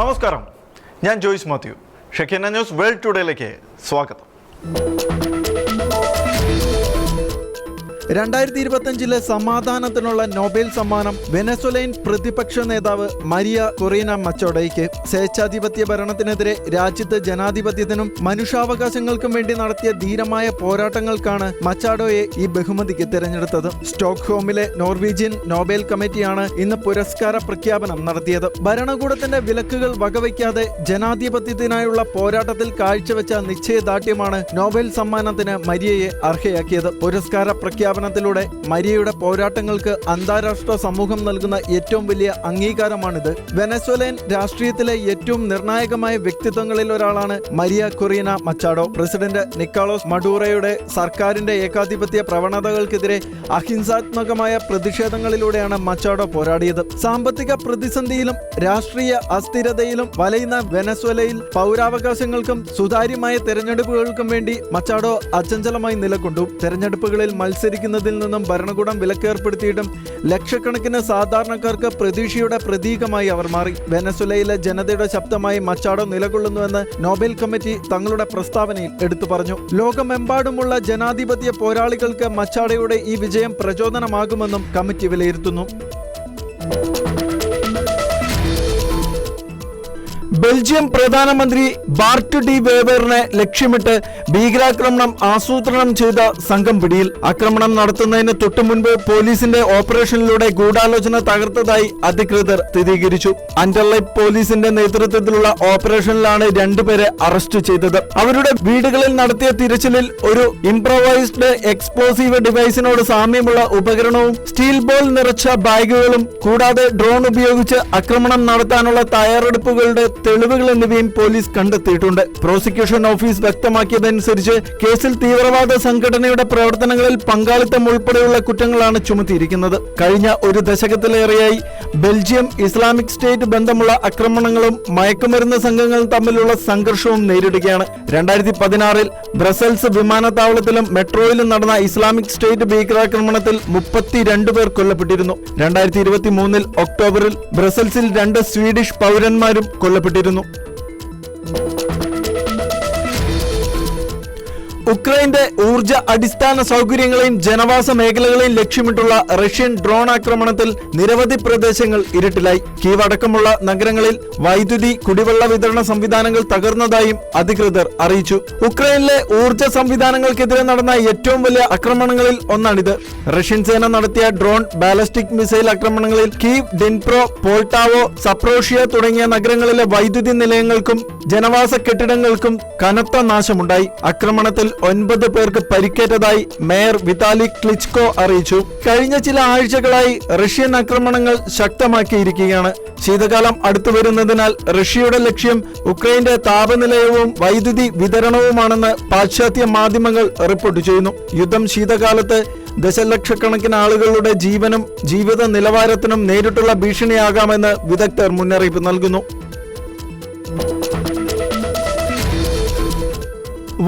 നമസ്കാരം. ഞാൻ Joyce Mathew. Shekina news world ടുഡേയിലേക്ക് സ്വാഗതം. രണ്ടായിരത്തി ഇരുപത്തിയഞ്ചിലെ സമാധാനത്തിനുള്ള നോബൽ സമ്മാനം വെനസ്വലൈൻ പ്രതിപക്ഷ നേതാവ് മരിയ കൊറീന മച്ചോഡയ്ക്ക് സ്വേച്ഛാധിപത്യ ഭരണത്തിനെതിരെ രാജ്യത്ത് ജനാധിപത്യത്തിനും മനുഷ്യാവകാശങ്ങൾക്കും വേണ്ടി നടത്തിയ ധീരമായ പോരാട്ടങ്ങൾക്കാണ് മച്ചാഡോയെ ഈ ബഹുമതിക്ക് തിരഞ്ഞെടുത്തത്. സ്റ്റോക്ക്ഹോമിലെ നോർവീജിയൻ നോബൽ കമ്മിറ്റിയാണ് ഇന്ന് പുരസ്കാര പ്രഖ്യാപനം നടത്തിയത്. ഭരണകൂടത്തിന്റെ വിലക്കുകൾ വകവയ്ക്കാതെ ജനാധിപത്യത്തിനായുള്ള പോരാട്ടത്തിൽ കാഴ്ചവെച്ച നിശ്ചയദാർഢ്യമാണ് നോബൽ സമ്മാനത്തിന് മരിയയെ അർഹയാക്കിയത്. പുരസ്കാര പ്രഖ്യാപനത്തിലൂടെ മരിയയുടെ പോരാട്ടങ്ങൾക്ക് അന്താരാഷ്ട്ര സമൂഹം നൽകുന്ന ഏറ്റവും വലിയ അംഗീകാരമാണിത്. വെനസ്വലയൻ രാഷ്ട്രീയത്തിലെ ഏറ്റവും നിർണായകമായ വ്യക്തിത്വങ്ങളിൽ ഒരാളാണ് Maria Corina Machado. President Nicolas മഡൂറയുടെ സർക്കാരിന്റെ ഏകാധിപത്യ പ്രവണതകൾക്കെതിരെ അഹിംസാത്മകമായ പ്രതിഷേധങ്ങളിലൂടെയാണ് മച്ചാഡോ പോരാടിയത്. സാമ്പത്തിക പ്രതിസന്ധിയിലും രാഷ്ട്രീയ അസ്ഥിരതയിലും വലയുന്ന വെനസ്വലയിൽ പൗരാവകാശങ്ങൾക്കും സുതാര്യമായ തെരഞ്ഞെടുപ്പുകൾക്കും വേണ്ടി മച്ചാഡോ അച്ചഞ്ചലമായി നിലകൊണ്ടു. തെരഞ്ഞെടുപ്പുകളിൽ മത്സരിക്കുന്നതിൽ നിന്നും ഭരണകൂടം വിലക്കേർപ്പെടുത്തിയിട്ടും ലക്ഷക്കണക്കിന് സാധാരണക്കാർക്ക് പ്രതീക്ഷയുടെ പ്രതീകമായി അവർ മാറി. വെനസുലയിലെ ജനതയുടെ ശബ്ദമായി മച്ചാഡോ നിലകൊള്ളുന്നുവെന്ന് നോബൽ കമ്മിറ്റി തങ്ങളുടെ പ്രസ്താവനയിൽ എടുത്തു പറഞ്ഞു. ലോകമെമ്പാടുമുള്ള ജനാധിപത്യ പോരാളികൾക്ക് മച്ചാടയുടെ ഈ വിജയം പ്രചോദനമാകുമെന്നും കമ്മിറ്റി വിലയിരുത്തുന്നു. ബെൽജിയം പ്രധാനമന്ത്രി ബാർട്ട് ഡി വേവറിനെ ലക്ഷ്യമിട്ട് ഭീകരാക്രമണം ആസൂത്രണം ചെയ്ത സംഘം പിടിയിൽ ആക്രമണം നടത്തുന്നതിന് തൊട്ടു മുൻപ് പോലീസിന്റെ ഓപ്പറേഷനിലൂടെ ഗൂഢാലോചന തകർത്തതായി അധികൃതർ സ്ഥിരീകരിച്ചു. അണ്ടർലൈറ്റ് പോലീസിന്റെ നേതൃത്വത്തിലുള്ള ഓപ്പറേഷനിലാണ് രണ്ടുപേരെ അറസ്റ്റ് ചെയ്തത്. അവരുടെ വീടുകളിൽ നടത്തിയ തിരച്ചിലിൽ ഒരു ഇംപ്രവൈസ്ഡ് എക്സ്പ്ലോസീവ് ഡിവൈസിനോട് സാമ്യമുള്ള ഉപകരണവും സ്റ്റീൽ ബോൾ നിറച്ച ബാഗുകളും കൂടാതെ ഡ്രോൺ ഉപയോഗിച്ച് ആക്രമണം നടത്താനുള്ള തയ്യാറെടുപ്പുകളുടെ തെളിവുകൾ എന്നിവയും പോലീസ് കണ്ടെത്തിയിട്ടുണ്ട്. പ്രോസിക്യൂഷൻ ഓഫീസ് വ്യക്തമാക്കിയതനുസരിച്ച് കേസിൽ തീവ്രവാദ സംഘടനയുടെ പ്രവർത്തനങ്ങളിൽ പങ്കാളിത്തം ഉൾപ്പെടെയുള്ള കുറ്റങ്ങളാണ് ചുമത്തിയിരിക്കുന്നത്. കഴിഞ്ഞ ഒരു ദശകത്തിലേറെയായി ബെൽജിയം ഇസ്ലാമിക് സ്റ്റേറ്റ് ബന്ധമുള്ള ആക്രമണങ്ങളും മയക്കുമരുന്ന് സംഘങ്ങളും തമ്മിലുള്ള സംഘർഷവും നേരിടുകയാണ്. രണ്ടായിരത്തി പതിനാറിൽ ബ്രസൽസ് വിമാനത്താവളത്തിലും മെട്രോയിലും നടന്ന ഇസ്ലാമിക് സ്റ്റേറ്റ് ഭീകരാക്രമണത്തിൽ മുപ്പത്തിരണ്ട് പേർ കൊല്ലപ്പെട്ടിരുന്നു. രണ്ടായിരത്തി ഇരുപത്തി മൂന്നിൽ ഒക്ടോബറിൽ ബ്രസൽസിൽ രണ്ട് സ്വീഡിഷ് പൗരന്മാരും കൊല്ലപ്പെട്ടിരുന്നു. ഉക്രൈന്റെ ഊർജ അടിസ്ഥാന സൗകര്യങ്ങളെയും ജനവാസ മേഖലകളെയും ലക്ഷ്യമിട്ടുള്ള റഷ്യൻ ഡ്രോൺ ആക്രമണത്തിൽ നിരവധി പ്രദേശങ്ങൾ ഇരുട്ടിലായി. കീവ് അടക്കമുള്ള നഗരങ്ങളിൽ വൈദ്യുതി കുടിവെള്ള വിതരണ സംവിധാനങ്ങൾ തകർന്നതായും അധികൃതർ അറിയിച്ചു. ഉക്രൈനിലെ ഊർജ സംവിധാനങ്ങൾക്കെതിരെ നടന്ന ഏറ്റവും വലിയ ആക്രമണങ്ങളിൽ ഒന്നാണിത്. റഷ്യൻ സേന നടത്തിയ ഡ്രോൺ ബാലസ്റ്റിക് മിസൈൽ ആക്രമണങ്ങളിൽ കീവ് ഡിൻപ്രോ പോൾട്ടാവോ സപ്രോഷ്യ തുടങ്ങിയ നഗരങ്ങളിലെ വൈദ്യുതി നിലയങ്ങൾക്കും ജനവാസ കെട്ടിടങ്ങൾക്കും കനത്ത നാശമുണ്ടായി. ആക്രമണത്തിൽ ഒൻപത് പേർക്ക് പരിക്കേറ്റതായി മേയർ വിതാലി ക്ലിച്കോ അറിയിച്ചു. കഴിഞ്ഞ ചില ആഴ്ചകളായി റഷ്യൻ ആക്രമണങ്ങൾ ശക്തമാക്കിയിരിക്കുകയാണ്. ശീതകാലം അടുത്തു വരുന്നതിനാൽ റഷ്യയുടെ ലക്ഷ്യം ഉക്രൈന്റെ താപനിലയവും വൈദ്യുതി വിതരണവുമാണെന്ന് പാശ്ചാത്യ മാധ്യമങ്ങൾ റിപ്പോർട്ട് ചെയ്യുന്നു. യുദ്ധം ശീതകാലത്ത് ദശലക്ഷക്കണക്കിന് ആളുകളുടെ ജീവനും ജീവിത നിലവാരത്തിനും നേരിട്ടുള്ള ഭീഷണിയാകാമെന്ന് വിദഗ്ധർ മുന്നറിയിപ്പ് നൽകുന്നു.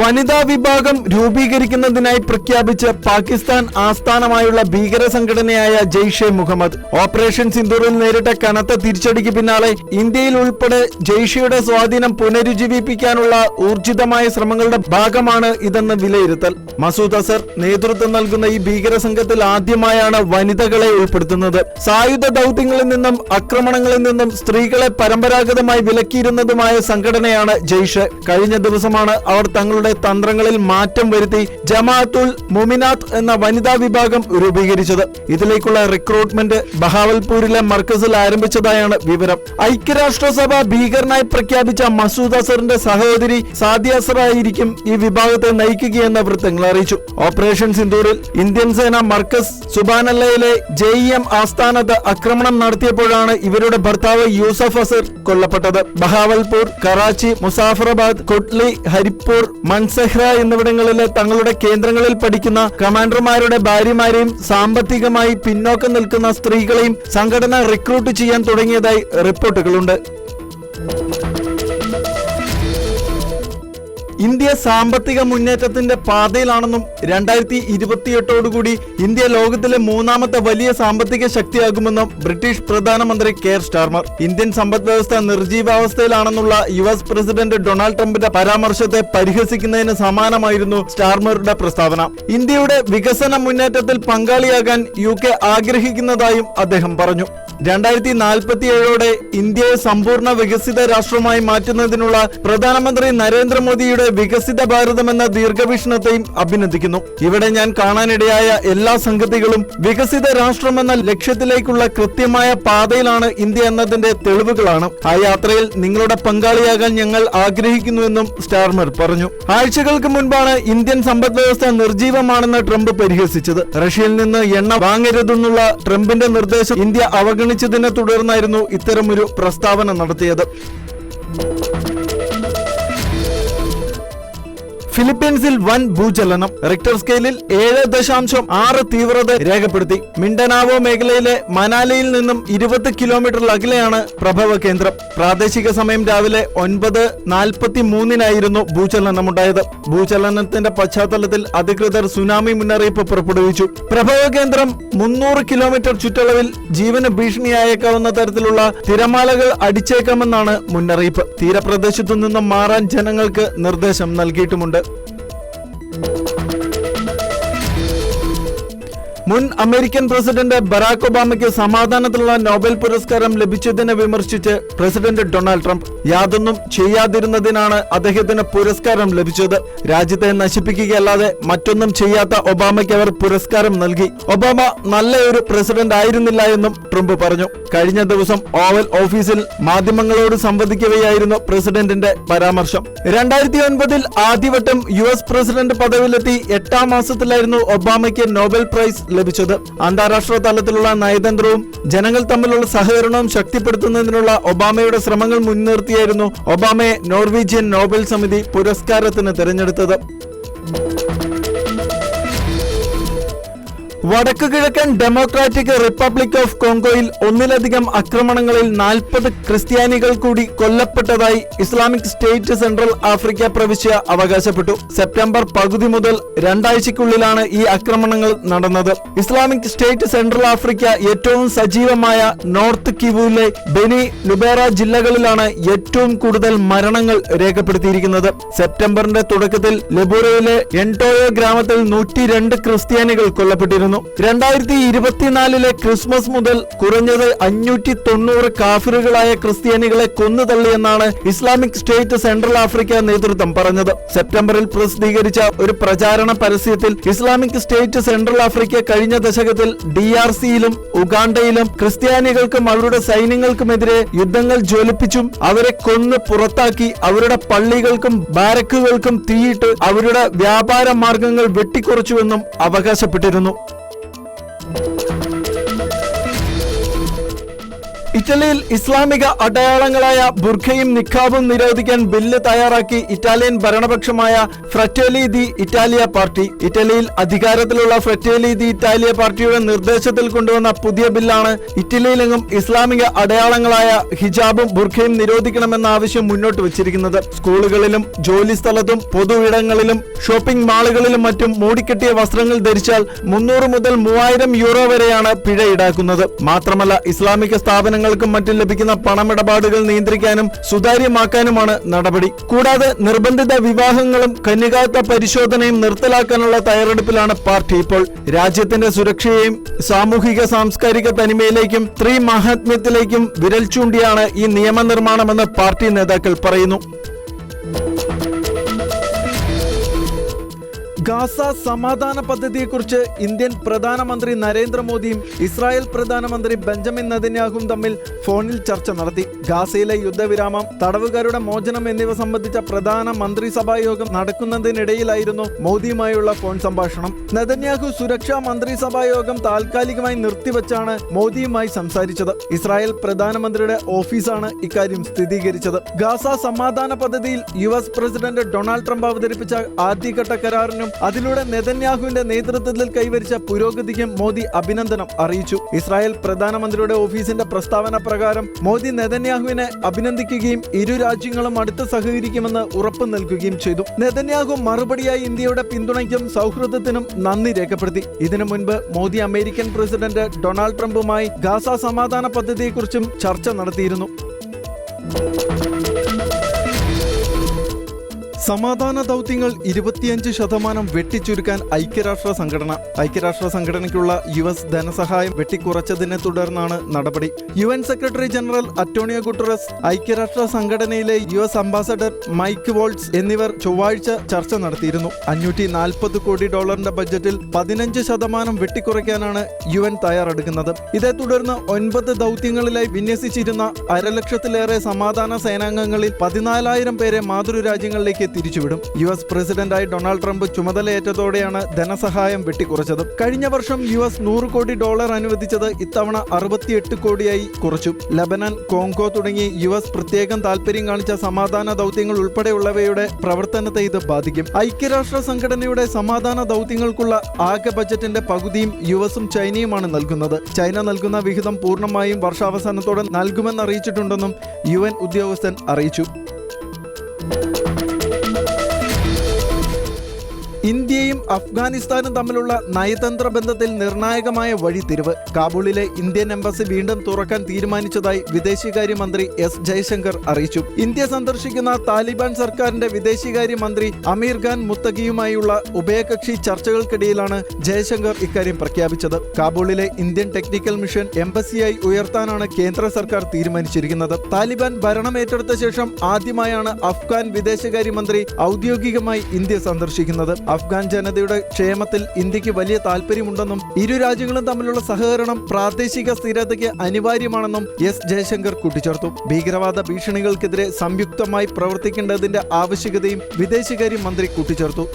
വനിതാ വിഭാഗം രൂപീകരിക്കുന്നതിനായി പ്രഖ്യാപിച്ച് പാകിസ്ഥാൻ ആസ്ഥാനമായുള്ള ഭീകര സംഘടനയായ ജെയ്ഷെ മുഹമ്മദ്. ഓപ്പറേഷൻ സിന്ദൂറിൽ നേരിട്ട കനത്ത തിരിച്ചടിക്ക് പിന്നാലെ ഇന്ത്യയിൽ ഉൾപ്പെടെ ജെയ്ഷയുടെ സ്വാധീനം പുനരുജ്ജീവിപ്പിക്കാനുള്ള ഊർജിതമായ ശ്രമങ്ങളുടെ ഭാഗമാണ് ഇതെന്ന് വിലയിരുത്തൽ. മസൂദ് അസർ നേതൃത്വം നൽകുന്ന ഈ ഭീകര സംഘത്തിൽ ആദ്യമായാണ് വനിതകളെ ഉൾപ്പെടുത്തുന്നത്. സായുധ ദൗത്യങ്ങളിൽ നിന്നും ആക്രമണങ്ങളിൽ നിന്നും സ്ത്രീകളെ പരമ്പരാഗതമായി വിലക്കിയിരുന്നതുമായ സംഘടനയാണ് ജെയ്ഷെ. കഴിഞ്ഞ ദിവസമാണ് അവർ തങ്ങളുടെ തന്ത്രങ്ങളിൽ മാറ്റം വരുത്തി ജമാഅത്തുൽ മുമിനാത്ത് എന്ന വനിതാ വിഭാഗം രൂപീകരിച്ചത്. ഇതിലേക്കുള്ള റിക്രൂട്ട്മെന്റ് ബഹാവൽപൂരിലെ മർക്കസിൽ ആരംഭിച്ചതായാണ് വിവരം. ഐക്യരാഷ്ട്രസഭ ഭീകരനായി പ്രഖ്യാപിച്ച മസൂദ് അസറിന്റെ സഹോദരി സാദിയ അസറായിരിക്കും ഈ വിഭാഗത്തെ നയിക്കുകയെന്ന് വൃത്തങ്ങൾ അറിയിച്ചു. ഓപ്പറേഷൻ സിന്ദൂറിൽ ഇന്ത്യൻ സേന മർക്കസ് സുബാനല്ലയിലെ ജെ ഇ എം ആസ്ഥാനത്ത് ആക്രമണം നടത്തിയപ്പോഴാണ് ഇവരുടെ ഭർത്താവ് യൂസഫ് അസർ കൊല്ലപ്പെട്ടത്. ബഹാവൽപൂർ കറാച്ചി മുസാഫറബാദ് കൊട്ലി ഹരിപ്പൂർ മൺസഹ്ര എന്നിവിടങ്ങളിലെ തങ്ങളുടെ കേന്ദ്രങ്ങളിൽ പഠിക്കുന്ന കമാൻഡർമാരുടെ ഭാര്യമാരെയും സാമ്പത്തികമായി പിന്നോക്കം നിൽക്കുന്ന സ്ത്രീകളെയും സംഘടന റിക്രൂട്ട് ചെയ്യാൻ തുടങ്ങിയതായി റിപ്പോർട്ടുകളുണ്ട്. ഇന്ത്യ സാമ്പത്തിക മുന്നേറ്റത്തിന്റെ പാതയിലാണെന്നും രണ്ടായിരത്തി ഇരുപത്തിയെട്ടോടുകൂടി ഇന്ത്യ ലോകത്തിലെ മൂന്നാമത്തെ വലിയ സാമ്പത്തിക ശക്തിയാകുമെന്നും ബ്രിട്ടീഷ് പ്രധാനമന്ത്രി കെയർ സ്റ്റാർമർ. ഇന്ത്യൻ സമ്പദ് വ്യവസ്ഥ നിർജീവാവസ്ഥയിലാണെന്നുള്ള യു എസ് പ്രസിഡന്റ് ഡൊണാൾഡ് ട്രംപിന്റെ പരാമർശത്തെ പരിഹസിക്കുന്നതിന് സമാനമായിരുന്നു സ്റ്റാർമറുടെ പ്രസ്താവന. ഇന്ത്യയുടെ വികസന മുന്നേറ്റത്തിൽ പങ്കാളിയാകാൻ യു കെ ആഗ്രഹിക്കുന്നതായും അദ്ദേഹം പറഞ്ഞു. രണ്ടായിരത്തി നാൽപ്പത്തിയേഴോടെ ഇന്ത്യയെ സമ്പൂർണ വികസിത രാഷ്ട്രമായി മാറ്റുന്നതിനുള്ള പ്രധാനമന്ത്രി നരേന്ദ്രമോദിയുടെ വികസിത ഭാരതം എന്ന ദീർഘവീക്ഷണത്തെയും അഭിനന്ദിക്കുന്നു. ഇവിടെ ഞാൻ കാണാനിടയായ എല്ലാ സംഗതികളും വികസിത രാഷ്ട്രം എന്ന ലക്ഷ്യത്തിലേക്കുള്ള കൃത്യമായ പാതയിലാണ് ഇന്ത്യ എന്നതിന്റെ തെളിവുകളാണ്. ആ യാത്രയിൽ നിങ്ങളുടെ പങ്കാളിയാകാൻ ഞങ്ങൾ ആഗ്രഹിക്കുന്നുവെന്നും സ്റ്റാർമർ പറഞ്ഞു. ആഴ്ചകൾക്ക് മുൻപാണ് ഇന്ത്യൻ സമ്പദ് വ്യവസ്ഥ നിർജീവമാണെന്ന് ട്രംപ് പരിഹസിച്ചത്. റഷ്യയിൽ നിന്ന് എണ്ണ വാങ്ങരുതെന്നുള്ള ട്രംപിന്റെ നിർദ്ദേശം ഇന്ത്യ അവഗണിച്ചതിനെ തുടർന്നായിരുന്നു ഇത്തരമൊരു പ്രസ്താവന നടത്തിയത്. ഫിലിപ്പീൻസിൽ വൻ ഭൂചലനം. റിക്ടർ സ്കെയിലിൽ ഏഴ് ദശാംശം ആറ് തീവ്രത രേഖപ്പെടുത്തി. മിണ്ടനാവോ മേഖലയിലെ മനാലിയിൽ നിന്നും ഇരുപത് കിലോമീറ്റർ അകലെയാണ് പ്രഭവ കേന്ദ്രം. പ്രാദേശിക സമയം രാവിലെ ഒൻപത് നാൽപ്പത്തി മൂന്നിനായിരുന്നു ഭൂചലനമുണ്ടായത്. ഭൂചലനത്തിന്റെ പശ്ചാത്തലത്തിൽ അധികൃതർ സുനാമി മുന്നറിയിപ്പ് പുറപ്പെടുവിച്ചു. പ്രഭവ കേന്ദ്രം മുന്നൂറ് കിലോമീറ്റർ ചുറ്റളവിൽ ജീവന് ഭീഷണിയായേക്കാവുന്ന തരത്തിലുള്ള തിരമാലകൾ അടിച്ചേക്കാമെന്നാണ് മുന്നറിയിപ്പ്. തീരപ്രദേശത്തു നിന്നും മാറാൻ ജനങ്ങൾക്ക് നിർദ്ദേശം നൽകിയിട്ടുമുണ്ട്. മുൻ അമേരിക്കൻ പ്രസിഡന്റ് ബറാക് ഒബാമയ്ക്ക് സമാധാനത്തിലുള്ള നോബൽ പുരസ്കാരം ലഭിച്ചതിനെ വിമർശിച്ച് പ്രസിഡന്റ് ഡൊണാൾഡ് ട്രംപ് യാതൊന്നും ചെയ്യാതിരുന്നതിനാണ് അദ്ദേഹത്തിന് പുരസ്കാരം ലഭിച്ചത്. രാജ്യത്തെ നശിപ്പിക്കുകയല്ലാതെ മറ്റൊന്നും ചെയ്യാത്ത ഒബാമയ്ക്ക് അവർ പുരസ്കാരം നൽകി. ഒബാമ നല്ല ഒരു പ്രസിഡന്റ് ആയിരുന്നില്ല എന്നും ട്രംപ് പറഞ്ഞു. കഴിഞ്ഞ ദിവസം ഓവൽ ഓഫീസിൽ മാധ്യമങ്ങളോട് സംവദിക്കവെയായിരുന്നു പ്രസിഡന്റിന്റെ പരാമർശം. രണ്ടായിരത്തി ഒൻപതിൽ ആദ്യവട്ടം യു എസ് പ്രസിഡന്റ് പദവിയിലെത്തി എട്ടാം മാസത്തിലായിരുന്നു ഒബാമയ്ക്ക് നോബൽ പ്രൈസ് ലഭിച്ചത്. അന്താരാഷ്ട്ര തലത്തിലുള്ള നയതന്ത്രവും ജനങ്ങൾ തമ്മിലുള്ള സഹകരണവും ശക്തിപ്പെടുത്തുന്നതിനുള്ള ഒബാമയുടെ ശ്രമങ്ങൾ മുൻനിർത്തിയായിരുന്നു ഒബാമയെ നോർവീജിയൻ നോബൽ സമിതി പുരസ്കാരത്തിന് തിരഞ്ഞെടുത്തത്. വടക്കു കിഴക്കൻ ഡെമോക്രാറ്റിക് റിപ്പബ്ലിക് ഓഫ് കോങ്കോയിൽ ഒന്നിലധികം ആക്രമണങ്ങളിൽ നാൽപ്പത് ക്രിസ്ത്യാനികൾ കൂടി കൊല്ലപ്പെട്ടതായി ഇസ്ലാമിക് സ്റ്റേറ്റ് സെൻട്രൽ ആഫ്രിക്ക പ്രവിശ്യ അവകാശപ്പെട്ടു. സെപ്റ്റംബർ പകുതി മുതൽ രണ്ടാഴ്ചയ്ക്കുള്ളിലാണ് ഈ ആക്രമണങ്ങൾ നടന്നത്. ഇസ്ലാമിക് സ്റ്റേറ്റ് സെൻട്രൽ ആഫ്രിക്ക ഏറ്റവും സജീവമായ നോർത്ത് കിവുവിലെ ബെനി ലുബേറ ജില്ലകളിലാണ് ഏറ്റവും കൂടുതൽ മരണങ്ങൾ രേഖപ്പെടുത്തിയിരിക്കുന്നത്. സെപ്റ്റംബറിന്റെ തുടക്കത്തിൽ ലബൂറയിലെ എൻടോയോ ഗ്രാമത്തിൽ നൂറ്റി രണ്ട് ക്രിസ്ത്യാനികൾ കൊല്ലപ്പെട്ടിരുന്നു. രണ്ടായിരത്തി ഇരുപത്തിനാലിലെ ക്രിസ്മസ് മുതൽ കുറഞ്ഞത് അഞ്ഞൂറ്റി തൊണ്ണൂറ് കാഫിറുകളായ ക്രിസ്ത്യാനികളെ കൊന്നു കൊന്നുതള്ളിയെന്നാണ് ഇസ്ലാമിക് സ്റ്റേറ്റ് സെൻട്രൽ ആഫ്രിക്ക നേതൃത്വം പറഞ്ഞത്. സെപ്റ്റംബറിൽ പ്രസിദ്ധീകരിച്ച ഒരു പ്രചാരണ പരസ്യത്തിൽ ഇസ്ലാമിക് സ്റ്റേറ്റ് സെൻട്രൽ ആഫ്രിക്ക കഴിഞ്ഞ ദശകത്തിൽ ഡി ആർ സിയിലും ഉഗാണ്ടയിലും ക്രിസ്ത്യാനികൾക്കും അവരുടെ സൈന്യങ്ങൾക്കുമെതിരെ യുദ്ധങ്ങൾ ജ്വലിപ്പിച്ചും അവരെ കൊന്ന് പുറത്താക്കി അവരുടെ പള്ളികൾക്കും ബാരക്കുകൾക്കും തീയിട്ട് അവരുടെ വ്യാപാര മാർഗങ്ങൾ വെട്ടിക്കുറച്ചുവെന്നും അവകാശപ്പെട്ടിരുന്നു. Thank you. ഇറ്റലിയിൽ ഇസ്ലാമിക അടയാളങ്ങളായ ബുർഖയും നിഖാബും നിരോധിക്കാൻ ബില്ല് തയ്യാറാക്കി ഇറ്റാലിയൻ ഭരണപക്ഷമായ ഫ്രറ്റേലി ദി ഇറ്റാലിയ പാർട്ടി. ഇറ്റലിയിൽ അധികാരത്തിലുള്ള ഫ്രറ്റേലി ദി ഇറ്റാലിയ പാർട്ടിയുടെ നിർദ്ദേശത്തിൽ കൊണ്ടുവന്ന പുതിയ ബില്ലാണ് ഇറ്റലിയിലെങ്ങും ഇസ്ലാമിക അടയാളങ്ങളായ ഹിജാബും ബുർഖയും നിരോധിക്കണമെന്ന ആവശ്യം മുന്നോട്ട് വച്ചിരിക്കുന്നത്. സ്കൂളുകളിലും ജോലി സ്ഥലത്തും പൊതു ഇടങ്ങളിലും ഷോപ്പിംഗ് മാളുകളിലും മറ്റും മൂടിക്കെട്ടിയ വസ്ത്രങ്ങൾ ധരിച്ചാൽ മുന്നൂറ് മുതൽ മൂവായിരം യൂറോ വരെയാണ് പിഴ ഈടാക്കുന്നത്. മാത്രമല്ല ഇസ്ലാമിക സ്ഥാപനങ്ങൾക്കും മറ്റും ലഭിക്കുന്ന പണമിടപാടുകൾ നിയന്ത്രിക്കാനും സുതാര്യമാക്കാനുമാണ് നടപടി. കൂടാതെ നിർബന്ധിത വിവാഹങ്ങളും കന്യകാത്വ പരിശോധനയും നിർത്തലാക്കാനുള്ള തയ്യാറെടുപ്പിലാണ് പാർട്ടി ഇപ്പോൾ. രാജ്യത്തിന്റെ സുരക്ഷയെയും സാമൂഹിക സാംസ്കാരിക തനിമയിലേക്കും സ്ത്രീ മഹാത്മ്യത്തിലേക്കും വിരൽ ചൂണ്ടിയാണ് ഈ നിയമനിർമ്മാണമെന്ന് പാർട്ടി നേതാക്കൾ പറയുന്നു. ഗാസ സമാധാന പദ്ധതിയെക്കുറിച്ച് ഇന്ത്യൻ പ്രധാനമന്ത്രി നരേന്ദ്രമോദിയും ഇസ്രായേൽ പ്രധാനമന്ത്രി ബെഞ്ചമിൻ നെതന്യാഹുവും തമ്മിൽ ഫോണിൽ ചർച്ച നടത്തി. ഗാസയിലെ യുദ്ധവിരാമം തടവുകാരുടെ മോചനം എന്നിവ സംബന്ധിച്ച പ്രധാന മന്ത്രിസഭാ യോഗം നടക്കുന്നതിനിടയിലായിരുന്നു മോദിയുമായുള്ള ഫോൺ സംഭാഷണം. നദന്യാഹു സുരക്ഷാ മന്ത്രിസഭാ യോഗം താൽക്കാലികമായി നിർത്തിവച്ചാണ് മോദിയുമായി സംസാരിച്ചത്. ഇസ്രായേൽ പ്രധാനമന്ത്രിയുടെ ഓഫീസാണ് ഇക്കാര്യം സ്ഥിരീകരിച്ചത്. ഗാസ സമാധാന പദ്ധതിയിൽ യു പ്രസിഡന്റ് ഡൊണാൾഡ് ട്രംപ് അവതരിപ്പിച്ച ആദ്യഘട്ട കരാറിനും അതിലൂടെ നെതന്യാഹുവിന്റെ നേതൃത്വത്തിൽ കൈവരിച്ച പുരോഗതിക്കും മോദി അഭിനന്ദനം അറിയിച്ചു. ഇസ്രായേൽ പ്രധാനമന്ത്രിയുടെ ഓഫീസിന്റെ പ്രസ്താവന പ്രകാരം മോദി നെതന്യാഹുവിനെ അഭിനന്ദിക്കുകയും ഇരു രാജ്യങ്ങളും അടുത്ത് സഹകരിക്കുമെന്ന് ഉറപ്പ് നൽകുകയും ചെയ്തു. നെതന്യാഹു മറുപടിയായി ഇന്ത്യയുടെ പിന്തുണയ്ക്കും സൗഹൃദത്തിനും നന്ദി രേഖപ്പെടുത്തി. ഇതിനു മുൻപ് മോദി അമേരിക്കൻ പ്രസിഡന്റ് ഡൊണാൾഡ് ട്രംപുമായി ഗാസ സമാധാന പദ്ധതിയെക്കുറിച്ചും ചർച്ച നടത്തിയിരുന്നു. സമാധാന ദൗത്യങ്ങൾ ഇരുപത്തിയഞ്ച് ശതമാനം വെട്ടിച്ചുരുക്കാൻ ഐക്യരാഷ്ട്ര സംഘടന. ഐക്യരാഷ്ട്ര സംഘടനയ്ക്കുള്ള യു എസ് ധനസഹായം വെട്ടിക്കുറച്ചതിനെ തുടർന്നാണ് നടപടി. U N secretary general Antonio Guterres ഐക്യരാഷ്ട്ര സംഘടനയിലെ U S ambassador Mike Waltz എന്നിവർ ചൊവ്വാഴ്ച ചർച്ച നടത്തിയിരുന്നു. അഞ്ഞൂറ്റി നാൽപ്പത് കോടി ഡോളറിന്റെ ബജറ്റിൽ പതിനഞ്ച് ശതമാനം വെട്ടിക്കുറയ്ക്കാനാണ് യു എൻ തയ്യാറെടുക്കുന്നത്. ഇതേ തുടർന്ന് ഒൻപത് ദൗത്യങ്ങളിലായി വിന്യസിച്ചിരുന്ന അരലക്ഷത്തിലേറെ സമാധാന സേനാംഗങ്ങളിൽ പതിനാലായിരം പേരെ മാതൃരാജ്യങ്ങളിലേക്ക് തിരിച്ചുവിടും. യു എസ് പ്രസിഡന്റായി ഡൊണാൾഡ് ട്രംപ് ചുമതലയേറ്റതോടെയാണ് ധനസഹായം വെട്ടിക്കുറച്ചത്. കഴിഞ്ഞ വർഷം യു എസ് നൂറ് കോടി ഡോളർ അനുവദിച്ചത് ഇത്തവണ അറുപത്തിയെട്ട് കോടിയായി കുറച്ചു. ലബനൻ കോങ്കോ തുടങ്ങി യു എസ് പ്രത്യേകം താൽപര്യം കാണിച്ച സമാധാന ദൗത്യങ്ങൾ ഉൾപ്പെടെയുള്ളവയുടെ പ്രവർത്തനത്തെ ഇത് ബാധിക്കും. ഐക്യരാഷ്ട്ര സംഘടനയുടെ സമാധാന ദൗത്യങ്ങൾക്കുള്ള ആകെ ബജറ്റിന്റെ പകുതിയും യു എസും ചൈനയുമാണ് നൽകുന്നത്. ചൈന നൽകുന്ന വിഹിതം പൂർണമായും വർഷാവസാനത്തോടെ നൽകുമെന്ന് അറിയിച്ചിട്ടുണ്ടെന്നും യു എൻ ഉദ്യോഗസ്ഥൻ അറിയിച്ചു. ഇന്ത്യയും അഫ്ഗാനിസ്ഥാനും തമ്മിലുള്ള നയതന്ത്ര ബന്ധത്തിൽ നിർണായകമായ വഴിത്തിരിവ് കാബൂളിലെ ഇന്ത്യൻ എംബസി വീണ്ടും തുറക്കാൻ തീരുമാനിച്ചതായി വിദേശകാര്യമന്ത്രി എസ് ജയശങ്കർ അറിയിച്ചു. ഇന്ത്യ സന്ദർശിക്കുന്ന താലിബാൻ സർക്കാരിന്റെ വിദേശകാര്യമന്ത്രി അമീർ ഖാൻ മുത്തഖിയുമായുള്ള ഉഭയകക്ഷി ചർച്ചകൾക്കിടയിലാണ് ജയശങ്കർ ഇക്കാര്യം പ്രഖ്യാപിച്ചത്. കാബൂളിലെ ഇന്ത്യൻ ടെക്നിക്കൽ മിഷൻ എംബസിയായി ഉയർത്താനാണ് കേന്ദ്ര സർക്കാർ തീരുമാനിച്ചിരിക്കുന്നത്. താലിബാൻ ഭരണമേറ്റെടുത്ത ശേഷം ആദ്യമായാണ് അഫ്ഗാൻ വിദേശകാര്യമന്ത്രി ഔദ്യോഗികമായി ഇന്ത്യ സന്ദർശിക്കുന്നത്. അഫ്ഗാൻ ജനതയുടെ ക്ഷേമത്തിൽ ഇന്ത്യയ്ക്ക് വലിയ താല്പര്യമുണ്ടെന്നും ഇരു രാജ്യങ്ങളും തമ്മിലുള്ള സഹകരണം പ്രാദേശിക സ്ഥിരതയ്ക്ക് അനിവാര്യമാണെന്നും എസ് ജയശങ്കർ കൂട്ടിച്ചേർത്തു. ഭീകരവാദ ഭീഷണികൾക്കെതിരെ സംയുക്തമായി പ്രവർത്തിക്കേണ്ടതിന്റെ ആവശ്യകതയും വിദേശകാര്യ മന്ത്രി കൂട്ടിച്ചേർത്തു.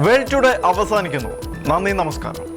വേൾഡ് ടുഡേ അവസാനിക്കുന്നു. നന്ദി നമസ്കാരം.